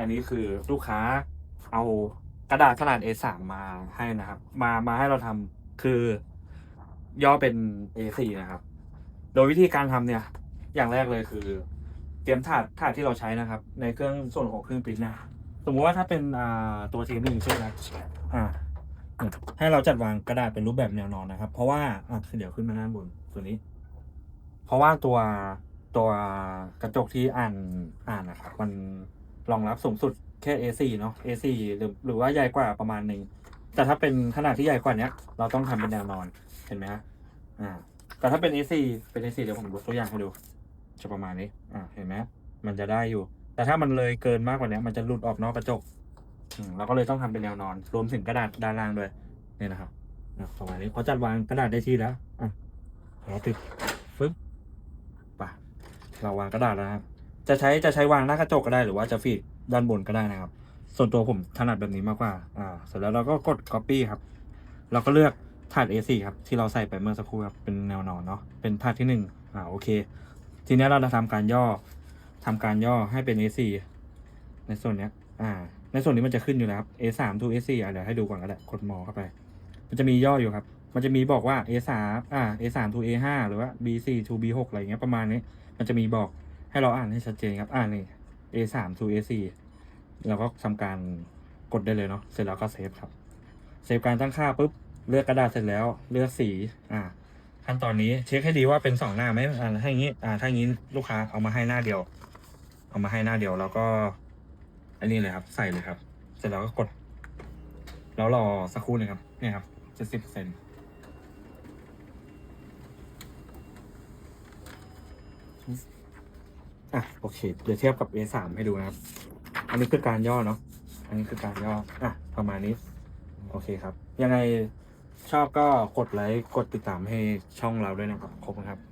อันนี้คือลูกค้าเอากระดาษขนาด A3 มาให้นะครับ มามาให้เราทำคือย่อเป็น A4 นะครับ โดยวิธีการทำเนี่ย อย่างแรกเลยคือ เตรียมถาดถาดที่เราใช้นะครับ ในเครื่องส่วนของเครื่องปริ้นนะสมมุติว่าถ้าเป็นตัวทีหนึ่งใช่ไหมอ่าให้เราจัดวางกระดาษเป็นรูปแบบแนวนอนนะครับ เพราะว่าอะเดี๋ยวขึ้นมาด้านบนส่วนนี้ เพราะว่าตัวตัวกระจกที่อ่านอ่านนะครับมัน รองรับสูงสุดแค่ A4 เนาะ A4 หรือหรือว่าใหญ่กว่าประมาณหนึ่งแต่ถ้าเป็นขนาดที่ใหญ่กว่านี้เราต้องทำเป็นแนวนอนเห็นไหมฮะอ่า แต่ถ้าเป็น A4 เป็น A4 เดี๋ยวผมยกตัวอย่างให้ดู จะประมาณนี้ อ่าเห็นไหมมันจะได้อยู่ แต่ถ้ามันเลยเกินมากกว่านี้มันจะหลุดออกนอกกระจกอืมเราก็เลยต้องทำเป็นแนวนอน รวมถึงกระดาษด้านล่างด้วยนี่นะครับอะประมาณนี้พอจัดวางกระดาษได้ที่แล้วอะเราติดฟึ๊บป่ะเราวางกระดาษแล้วครับ จะใช้จะใช้วางหน้ากระจกก็ได้หรือว่าจะฟีดด้านบนก็ได้นะครับ ส่วนตัวผมถนัดแบบนี้มากกว่า อ่า เสร็จแล้วเราก็กด copy ครับ เราก็เลือกถาด A4 ครับ ที่เราใส่ไปเมื่อสักครู่ครับ เป็นแนวนอนเนาะ เป็นถาดที่หนึ่งอ่า โอเค ทีนี้เราจะทำการย่อทำการย่อให้เป็น A4 ในส่วนเนี้ย อ่า ในส่วนนี้มันจะขึ้นอยู่แล้วครับ A3 to A4 อะเดี๋ยวให้ดูก่อนก็ได้ กดมอเข้าไป มันจะมีย่ออยู่ครับ มันจะมีบอกว่า A3 อ่า A3 to A5 หรือว่า B4 to B6 อะไรเงี้ยประมาณนี้ มันจะมีบอก ให้เราอ่านให้ชัดเจนครับ อ่านนี่ A3 to A4 เราก็ทำการกดได้เลยเนาะ เสร็จแล้วก็เซฟครับ เซฟการตั้งค่าปุ๊บ เลือกกระดาษเสร็จแล้ว เลือกสี อ่า ขั้นตอนนี้เช็คให้ดีว่าเป็นสองหน้าไหมอ่าถ้าอย่างนี้ อ่า ถ้าอย่างนี้ลูกค้าเอามาให้หน้าเดียว เอามาให้หน้าเดียวแล้วก็อันนี้เลยครับ ใส่เลยครับ เสร็จแล้วก็กด แล้วรอสักครู่นึงครับ เนี่ยครับเจ็ดสิบเปอร์เซ็นต์ อะโอเค เดี๋ยวเทียบกับ A3 ให้ดูนะครับ อันนี้คือการย่อเนาะ อันนี้คือการย่อ อะ ประมาณนี้ โอเคครับ ยังไงชอบก็กดไลค์ กดติดตามให้ช่องเราด้วยนะครับ ขอบคุณครับ